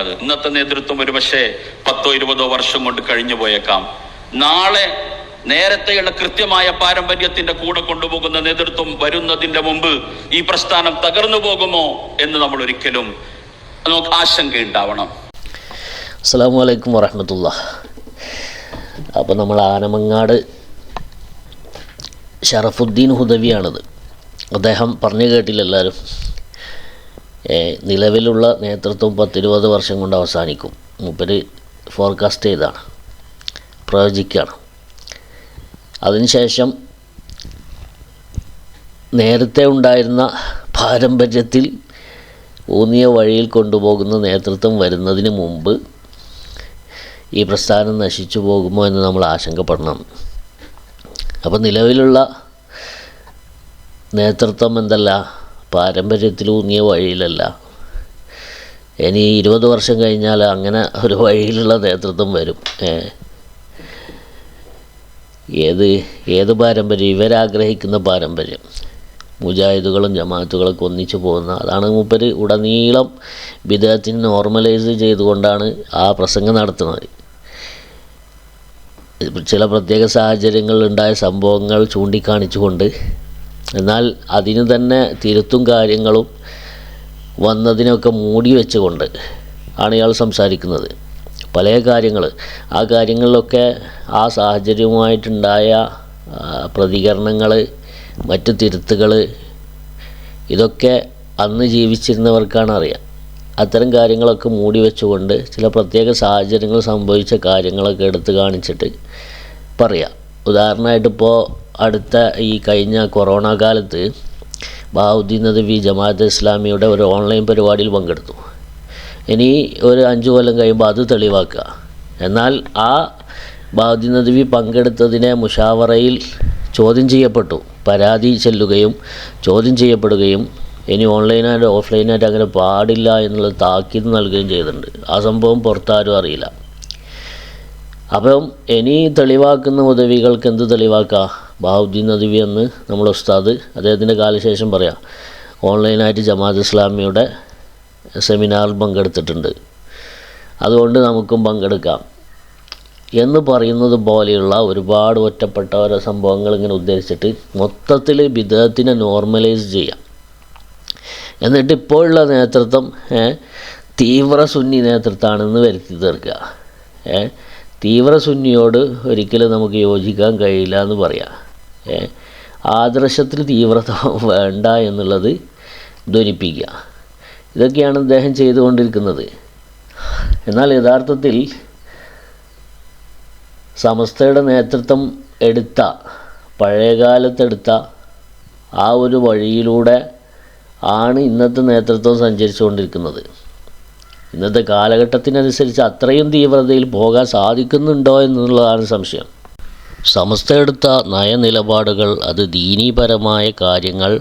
ഉള്ളത് ഇന്നത്തെ നേതൃത്വം ഒരു പക്ഷേ പത്തോ ഇരുപതോ വർഷം കൊണ്ട് കഴിഞ്ഞു പോയേക്കാം നാളെ നേരത്തെയുള്ള കൃത്യമായ പാരമ്പര്യത്തിന്റെ കൂടെ കൊണ്ടുപോകുന്ന നേതൃത്വം വരുന്നതിന്റെ മുമ്പ് ഈ പ്രസ്ഥാനം തകർന്നു പോകുമോ എന്ന് നമ്മൾ ഒരിക്കലും നമുക്ക് ആശങ്കയുണ്ടാവണം. അസ്സാം വലൈക്കും വറഹമത്തുള്ള അപ്പോൾ നമ്മൾ ആനമങ്ങാട് ഷറഫുദ്ദീൻ ഹുദവിയാണത്. അദ്ദേഹം പറഞ്ഞു കേട്ടില്ല എല്ലാവരും. നിലവിലുള്ള നേതൃത്വം പത്തിരുപത് വർഷം കൊണ്ട് അവസാനിക്കും. മൂപ്പര് ഫോർകാസ്റ്റ് ചെയ്താണ്. പ്രവചിക്കുകയാണ്. അതിനുശേഷം നേരത്തെ ഉണ്ടായിരുന്ന പാരമ്പര്യത്തിൽ ഊന്നിയ വഴിയിൽ കൊണ്ടുപോകുന്ന നേതൃത്വം വരുന്നതിന് മുമ്പ് ഈ പ്രസ്ഥാനം നശിച്ചു പോകുമോ എന്ന് നമ്മൾ ആശങ്കപ്പെടണം. അപ്പോൾ നിലവിലുള്ള നേതൃത്വം എന്തല്ല? പാരമ്പര്യത്തിലൂന്നിയ വഴിയിലല്ല. ഇനി ഇരുപത് വർഷം കഴിഞ്ഞാൽ അങ്ങനെ ഒരു വഴിയിലുള്ള നേതൃത്വം വരും. ഏത് ഏത് പാരമ്പര്യം? ഇവരാഗ്രഹിക്കുന്ന പാരമ്പര്യം. മുജാഹിദുകളും ജമാഅത്തുകളൊക്കെ ഒന്നിച്ചു പോകുന്ന അതാണ് മൂപ്പര് ഉടനീളം വിദേഹത്തിന് നോർമലൈസ് ചെയ്തുകൊണ്ടാണ് ആ പ്രസംഗം നടത്തുന്നത്. ചില പ്രത്യേക സാഹചര്യങ്ങളിലുണ്ടായ സംഭവങ്ങൾ ചൂണ്ടിക്കാണിച്ചുകൊണ്ട് എന്നാൽ അതിന് തന്നെ തിരുത്തും കാര്യങ്ങളും വന്നതിനൊക്കെ മൂടി വെച്ചുകൊണ്ട് ആണ് ഇയാൾ സംസാരിക്കുന്നത്. പല കാര്യങ്ങൾ. ആ കാര്യങ്ങളിലൊക്കെ ആ സാഹചര്യവുമായിട്ടുണ്ടായ പ്രതികരണങ്ങൾ മറ്റ് തിരുത്തുകൾ ഇതൊക്കെ അന്ന് ജീവിച്ചിരുന്നവർക്കാണ് അറിയാം. അത്തരം കാര്യങ്ങളൊക്കെ മൂടി വെച്ചുകൊണ്ട് ചില പ്രത്യേക സാഹചര്യങ്ങൾ സംഭവിച്ച കാര്യങ്ങളൊക്കെ എടുത്ത് കാണിച്ചിട്ട് പറയാം. ഉദാഹരണമായിട്ട് ഇപ്പോൾ അടുത്ത ഈ കഴിഞ്ഞ കൊറോണ കാലത്ത് ബാഹുദ്ദീൻ നദവി ജമാഅത്ത് ഇസ്ലാമിയുടെ ഒരു ഓൺലൈൻ പരിപാടിയിൽ പങ്കെടുത്തു. ഇനി ഒരു അഞ്ചു കൊല്ലം കഴിയുമ്പോൾ അത് തെളിവാക്കുക. എന്നാൽ ആ ബാഹുദ്ദീൻ നദവി പങ്കെടുത്തതിനെ മുഷാവറയിൽ ചോദ്യം ചെയ്യപ്പെട്ടു. പരാതി ചെല്ലുകയും ചോദ്യം ചെയ്യപ്പെടുകയും ഇനി ഓൺലൈനായിട്ട് ഓഫ്ലൈനായിട്ട് അങ്ങനെ പാടില്ല എന്നുള്ള താക്കീത് നൽകുകയും ചെയ്തിട്ടുണ്ട്. ആ സംഭവം പുറത്താരും അറിയില്ല. അപ്പം ഇനി തെളിവാക്കുന്ന ഉദവികൾക്ക് എന്ത് തെളിവാക്കുക ബാഹുദ്ദീൻ നദവി എന്ന് നമ്മൾ ഉസ്താദ് അദ്ദേഹത്തിന്റെ കാലശേഷം പറയാം. ഓൺലൈനായിട്ട് ജമാഅത്ത് ഇസ്ലാമിയുടെ സെമിനാറിൽ പങ്കെടുത്തിട്ടുണ്ട്. അതുകൊണ്ട് നമുക്കും പങ്കെടുക്കാം. എന്ന് പറയുന്നത് പോലെയുള്ള ഒരുപാട് ഒറ്റപ്പെട്ട ഓരോ സംഭവങ്ങൾ ഇങ്ങനെ ഉദ്ധരിച്ചിട്ട് മൊത്തത്തിൽ വിദേഹത്തിനെ നോർമലൈസ് ചെയ്യാം. എന്നിട്ട് ഇപ്പോഴുള്ള നേതൃത്വം തീവ്ര സുന്നി നേതൃത്വമാണെന്ന് വരുത്തി തീർക്കുക. തീവ്ര സുന്നിയോട് ഒരിക്കലും നമുക്ക് യോജിക്കാൻ കഴിയില്ല എന്ന് പറയാം. ആദർശത്തിൽ തീവ്രത വേണ്ട എന്നുള്ളത് ധ്വനിപ്പിക്കുക. ഇതൊക്കെയാണ് അദ്ദേഹം ചെയ്തുകൊണ്ടിരിക്കുന്നത്. എന്നാൽ യഥാർത്ഥത്തിൽ സമസ്തയുടെ നേതൃത്വം എടുത്ത പഴയകാലത്തെടുത്ത ആ ഒരു വഴിയിലൂടെ ആണ് ഇന്നത്തെ നേതൃത്വം സഞ്ചരിച്ചുകൊണ്ടിരിക്കുന്നത്. ഇന്നത്തെ കാലഘട്ടത്തിനനുസരിച്ച് അത്രയും തീവ്രതയിൽ പോകാൻ സാധിക്കുന്നുണ്ടോ എന്നുള്ളതാണ് സംശയം. സമസ്ത എടുത്ത നയനിലപാടുകൾ അത് ദീനീപരമായ കാര്യങ്ങൾ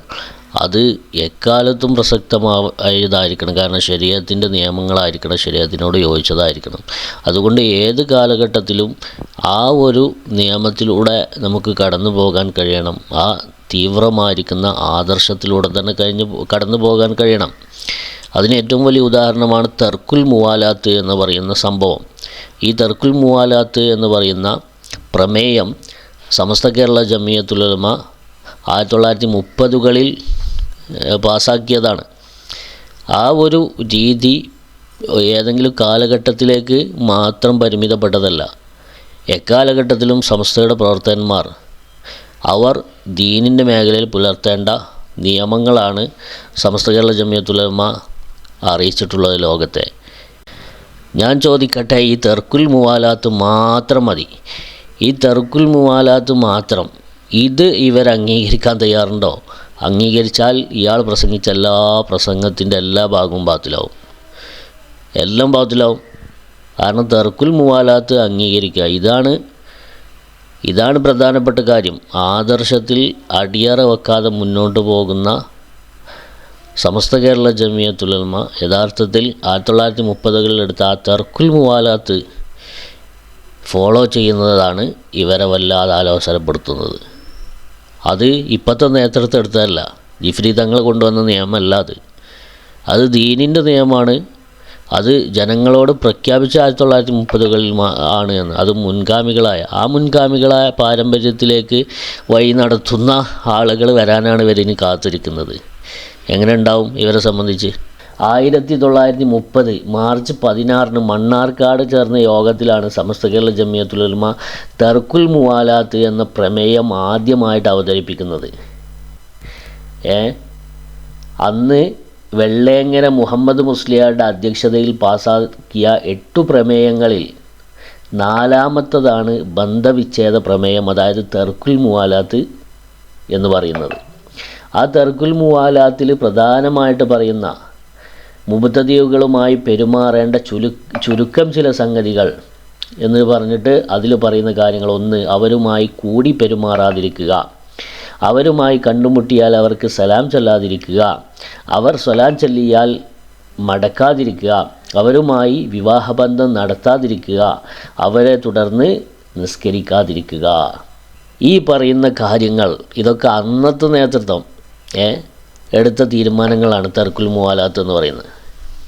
അത് എക്കാലത്തും പ്രസക്തമായതായിരിക്കണം കാരണം ശരീരത്തിന്റെ നിയമങ്ങളായിരിക്കണം ശരീരത്തിനോട് യോജിച്ചതായിരിക്കണം. അതുകൊണ്ട് ഏത് കാലഘട്ടത്തിലും ആ ഒരു നിയമത്തിലൂടെ നമുക്ക് കടന്നു പോകാൻ കഴിയണം. ആ തീവ്രമായിരിക്കുന്ന ആദർശത്തിലൂടെ തന്നെ കഴിഞ്ഞ് കടന്നു പോകാൻ കഴിയണം. അതിന് ഏറ്റവും വലിയ ഉദാഹരണമാണ് തെർക്കുൽ മുവാലാത്ത് എന്ന് പറയുന്ന സംഭവം. ഈ തെർക്കുൽ മുവാലാത്ത് എന്ന് പറയുന്ന പ്രമേയം സമസ്ത കേരള ജമിയത്തുലമ ആയിരത്തി തൊള്ളായിരത്തി മുപ്പതുകളിൽ പാസാക്കിയതാണ്. ആ ഒരു രീതി ഏതെങ്കിലും കാലഘട്ടത്തിലേക്ക് മാത്രം പരിമിതപ്പെട്ടതല്ല. എക്കാലഘട്ടത്തിലും സംസ്ഥയുടെ പ്രവർത്തകന്മാർ അവർ ദീനിന്റെ മേഖലയിൽ പുലർത്തേണ്ട നിയമങ്ങളാണ് സമസ്ത കേരള ജമിയത്തുലമ അറിയിച്ചിട്ടുള്ളത് ലോകത്തെ. ഞാൻ ചോദിക്കട്ടെ ഈ തെർക്കുൽ മുവാലാത്ത് മാത്രം മതി. ഈ തെർക്കുൽ മുവാലാത്ത് മാത്രം. ഇത് ഇവർ അംഗീകരിക്കാൻ തയ്യാറുണ്ടോ? അംഗീകരിച്ചാൽ ഇയാൾ പ്രസംഗിച്ച എല്ലാ പ്രസംഗത്തിന്റെ എല്ലാ ഭാഗവും ബാത്തിലാവും. എല്ലാം ബാത്തിലാവും. കാരണം തെർക്കുൽ മുവാലാത്ത് അംഗീകരിക്കുക ഇതാണ് ഇതാണ് പ്രധാനപ്പെട്ട കാര്യം. ആദർശത്തിൽ അടിയറ വെക്കാതെ മുന്നോട്ട് പോകുന്ന സമസ്ത കേരള ജമിയത്തുലമ യഥാർത്ഥത്തിൽ ആയിരത്തി തൊള്ളായിരത്തി മുപ്പതുകളിൽ എടുത്ത ആ തെർക്കുൽ മുവാലാത്ത് ഫോളോ ചെയ്യുന്നതാണ് ഇവരെ വല്ലാതെ ആലോചനപ്പെടുത്തുന്നത്. അത് ഇപ്പോഴത്തെ നേതൃത്വം എടുത്തതല്ല ജിഫ്രി തങ്ങൾ കൊണ്ടുവന്ന നിയമമല്ല അത്. അത് ദീനിന്റെ നിയമമാണ്. അത് ജനങ്ങളോട് പ്രഖ്യാപിച്ച ആയിരത്തി തൊള്ളായിരത്തി മുപ്പതുകളിൽ ആണ് എന്ന്. അത് മുൻഗാമികളായ ആ മുൻഗാമികളായ പാരമ്പര്യത്തിലേക്ക് വഴി നടത്തുന്ന ആളുകൾ വരാനാണ് ഇവരിനി കാത്തിരിക്കുന്നത്. എങ്ങനെ ഉണ്ടാവും ഇവരെ സംബന്ധിച്ച്? ആയിരത്തി തൊള്ളായിരത്തി മുപ്പത് മാർച്ച് പതിനാറിന് മണ്ണാർക്കാട് ചേർന്ന യോഗത്തിലാണ് സമസ്ത കേരള ജമിയത്തുലമ തർക്കുൽ മുവാലാത്ത് എന്ന പ്രമേയം ആദ്യമായിട്ട് അവതരിപ്പിക്കുന്നത്. ഏ? അന്ന് വെള്ളേങ്ങര മുഹമ്മദ് മുസ്ലിയാരുടെ അധ്യക്ഷതയിൽ പാസാക്കിയ എട്ടു പ്രമേയങ്ങളിൽ നാലാമത്തതാണ് ബന്ധവിച്ഛേദ പ്രമേയം അതായത് തെർക്കുൽ മുവാലാത്ത് എന്ന് പറയുന്നത്. ആ തെർക്കുൽ മുവാലാത്തിൽ പ്രധാനമായിട്ട് പറയുന്ന മുബത്തദീവുകളുമായി പെരുമാറേണ്ട ചുരു ചുരുക്കം ചില സംഗതികൾ എന്ന് പറഞ്ഞിട്ട് അതിൽ പറയുന്ന കാര്യങ്ങൾ. ഒന്ന് അവരുമായി കൂടി പെരുമാറാതിരിക്കുക. അവരുമായി കണ്ടുമുട്ടിയാൽ അവർക്ക് സലാം ചൊല്ലാതിരിക്കുക. അവർ സലാം ചൊല്ലിയാൽ മടക്കാതിരിക്കുക. അവരുമായി വിവാഹബന്ധം നടത്താതിരിക്കുക. അവരെ തുടർന്ന് നിസ്കരിക്കാതിരിക്കുക. ഈ പറയുന്ന കാര്യങ്ങൾ ഇതൊക്കെ അന്നത്തെ നേതൃത്വം എടുത്ത തീരുമാനങ്ങളാണ് തർക്കുൽ മുവാലാത്ത് എന്ന് പറയുന്നത്.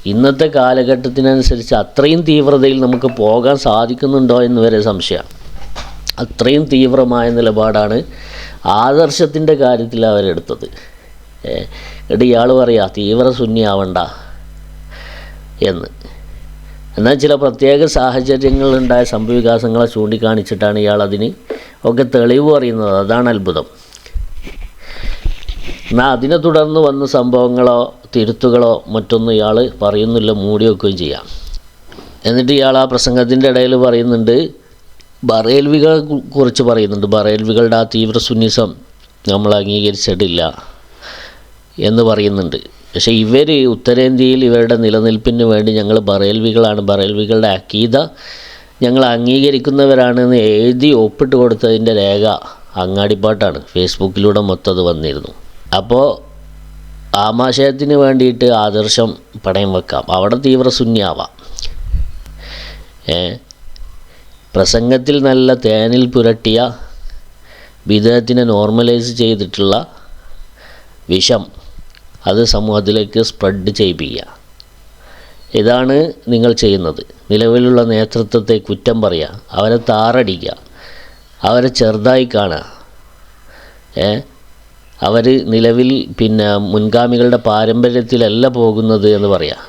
ഇന്നത്തെ കാലഘട്ടത്തിനനുസരിച്ച് അത്രയും തീവ്രതയിൽ നമുക്ക് പോകാൻ സാധിക്കുന്നുണ്ടോ എന്ന് വരെ സംശയം. അത്രയും തീവ്രമായ നിലപാടാണ് ആദർശത്തിന്റെ കാര്യത്തിൽ അവരെടുത്തത്. എടി ഇയാൾ പറയാ തീവ്ര ശൂന്യാവണ്ട എന്ന്. എന്നാൽ ചില പ്രത്യേക സാഹചര്യങ്ങളിലുണ്ടായ സംഭവവികാസങ്ങളെ ചൂണ്ടിക്കാണിച്ചിട്ടാണ് ഇയാൾ അതിന് ഒക്കെ തെളിവ് പറയുന്നത്. അതാണ് അത്ഭുതം. എന്നാൽ അതിനെ തുടർന്ന് വന്ന സംഭവങ്ങളോ തിരുത്തുകളോ മറ്റൊന്നും ഇയാൾ പറയുന്നില്ല മൂടി വെക്കുകയും ചെയ്യാം. എന്നിട്ട് ഇയാൾ ആ പ്രസംഗത്തിന്റെ ഇടയിൽ പറയുന്നുണ്ട് ബറേൽവികളെ കുറിച്ച് പറയുന്നുണ്ട്. ബറേൽവികളുടെ ആ തീവ്ര സുന്നിസം നമ്മൾ അംഗീകരിച്ചിട്ടില്ല എന്ന് പറയുന്നുണ്ട്. പക്ഷേ ഇവർ ഉത്തരേന്ത്യയിൽ ഇവരുടെ നിലനിൽപ്പിന് വേണ്ടി ഞങ്ങൾ ബറേൽവികളാണ്. ബറേൽവികളുടെ അക്കീത ഞങ്ങൾ അംഗീകരിക്കുന്നവരാണെന്ന് എഴുതി ഒപ്പിട്ട് കൊടുത്തതിന്റെ രേഖ അങ്ങാടിപ്പാട്ടാണ്. ഫേസ്ബുക്കിലൂടെ മൊത്തം അത് വന്നിരുന്നു. അപ്പോൾ ആമാശയത്തിന് വേണ്ടിയിട്ട് ആദർശം പണയം വെക്കാം. അവിടെ തീവ്ര ശൂന്യാവാം പ്രസംഗത്തിൽ നല്ല തേനിൽ പുരട്ടിയ വിദേഹത്തിനെ നോർമലൈസ് ചെയ്തിട്ടുള്ള വിഷം അത് സമൂഹത്തിലേക്ക് സ്പ്രെഡ് ചെയ്യിപ്പിക്കുക. ഇതാണ് നിങ്ങൾ ചെയ്യുന്നത്. നിലവിലുള്ള നേതൃത്വത്തെ കുറ്റം പറയുക. അവരെ താറടിക്കുക. അവരെ ചെറുതായി കാണുക. ഏ? അവർ നിലവിൽ പിന്നെ മുൻഗാമികളുടെ പാരമ്പര്യത്തിലല്ല പോകുന്നത് എന്ന് പറയാം.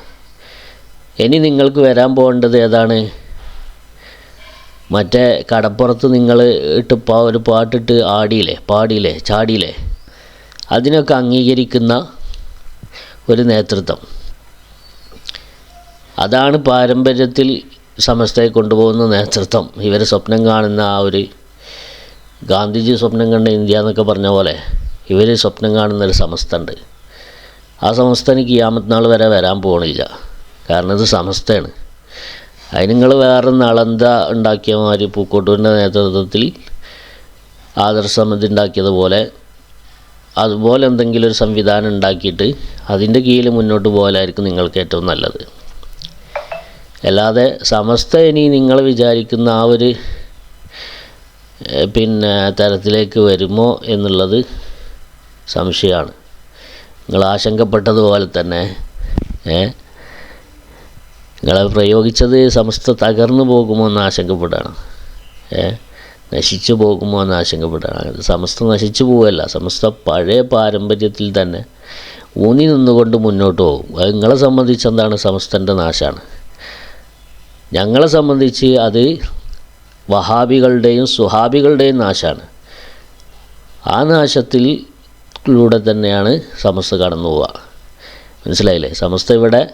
ഇനി നിങ്ങൾക്ക് വരാൻ പോകേണ്ടത് ഏതാണ്? മറ്റേ കടപ്പുറത്ത് നിങ്ങൾ ഇട്ട് പാ ഒരു പാട്ടിട്ട് ആടിയില്ലേ പാടിയില്ലേ ചാടിയില്ലേ? അതിനൊക്കെ അംഗീകരിക്കുന്ന ഒരു നേതൃത്വം. അതാണ് പാരമ്പര്യത്തിൽ സമസ്തയെ കൊണ്ടുപോകുന്ന നേതൃത്വം. ഇവർ സ്വപ്നം കാണുന്ന ആ ഒരു ഗാന്ധിജി സ്വപ്നം കണ്ട ഇന്ത്യ എന്നൊക്കെ പറഞ്ഞ പോലെ. ഇവർ സ്വപ്നം കാണുന്നൊരു സമസ്ത ഉണ്ട് ആ സമസ്ത എനിക്ക് നാൾ വരെ വരാൻ പോകണില്ല കാരണം ഇത് സമസ്തയാണ്. അതിന് നിങ്ങൾ വേറെ നളന്ത ഉണ്ടാക്കിയ മാതിരി പൂക്കോട്ടൂരിന്റെ നേതൃത്വത്തിൽ ആദർശ സമിതി ഉണ്ടാക്കിയതുപോലെ അതുപോലെ എന്തെങ്കിലും ഒരു സംവിധാനം ഉണ്ടാക്കിയിട്ട് അതിന്റെ കീഴിൽ മുന്നോട്ട് പോകലായിരിക്കും നിങ്ങൾക്ക് ഏറ്റവും നല്ലത്. അല്ലാതെ സമസ്ത ഇനി നിങ്ങൾ വിചാരിക്കുന്ന ആ ഒരു പിന്നെ തരത്തിലേക്ക് വരുമോ എന്നുള്ളത് സംശയമാണ്. നിങ്ങൾ ആശങ്കപ്പെട്ടതുപോലെ തന്നെ നിങ്ങളെ പ്രയോഗിച്ചത് സമസ്ത തകർന്നു പോകുമോ എന്ന് ആശങ്കപ്പെടുകയാണ്. ഏ നശിച്ചു പോകുമോ എന്ന് ആശങ്കപ്പെടുകയാണ്. സമസ്ത നശിച്ചു പോവുകയല്ല സമസ്ത പഴയ പാരമ്പര്യത്തിൽ തന്നെ ഊന്നി നിന്നുകൊണ്ട് മുന്നോട്ട് പോകും. അത് നിങ്ങളെ സംബന്ധിച്ച് എന്താണ് സമസ്തന്റെ നാശമാണ്. ഞങ്ങളെ സംബന്ധിച്ച് അത് വഹാബികളുടെയും സുഹാബികളുടെയും നാശമാണ്. ആ നാശത്തിൽ ലൂടെ തന്നെയാണ് സമസ്ത കടന്നു പോവുക. മനസ്സിലായില്ലേ? സമസ്ത ഇവിടെ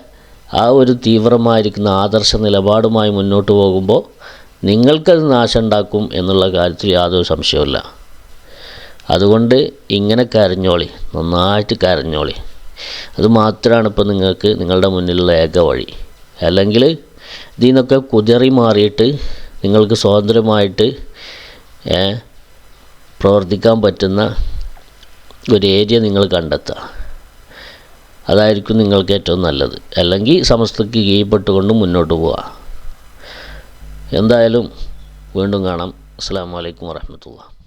ആ ഒരു തീവ്രമായിരിക്കുന്ന ആദർശ നിലപാടുമായി മുന്നോട്ട് പോകുമ്പോൾ നിങ്ങൾക്കത് നാശം ഉണ്ടാക്കും എന്നുള്ള കാര്യത്തിൽ യാതൊരു സംശയവുമില്ല. അതുകൊണ്ട് ഇങ്ങനെ കരഞ്ഞോളി നന്നായിട്ട് കരഞ്ഞോളി. അത് മാത്രമാണ് ഇപ്പോൾ നിങ്ങൾക്ക് നിങ്ങളുടെ മുന്നിലുള്ള ഏക വഴി. അല്ലെങ്കിൽ ഇതിൽ നിന്നൊക്കെ കുതിറി മാറിയിട്ട് നിങ്ങൾക്ക് സ്വതന്ത്രമായിട്ട് പ്രവർത്തിക്കാൻ പറ്റുന്ന ഒരു ഏരിയ നിങ്ങൾ കണ്ടെത്തുക. അതായിരിക്കും നിങ്ങൾക്ക് ഏറ്റവും നല്ലത്. അല്ലെങ്കിൽ സമസ്തക്ക് കീഴ്പ്പെട്ടുകൊണ്ട് മുന്നോട്ട് പോവുക. എന്തായാലും വീണ്ടും കാണാം. അസ്സാം വലൈക്കും വാഹമത്തുള്ള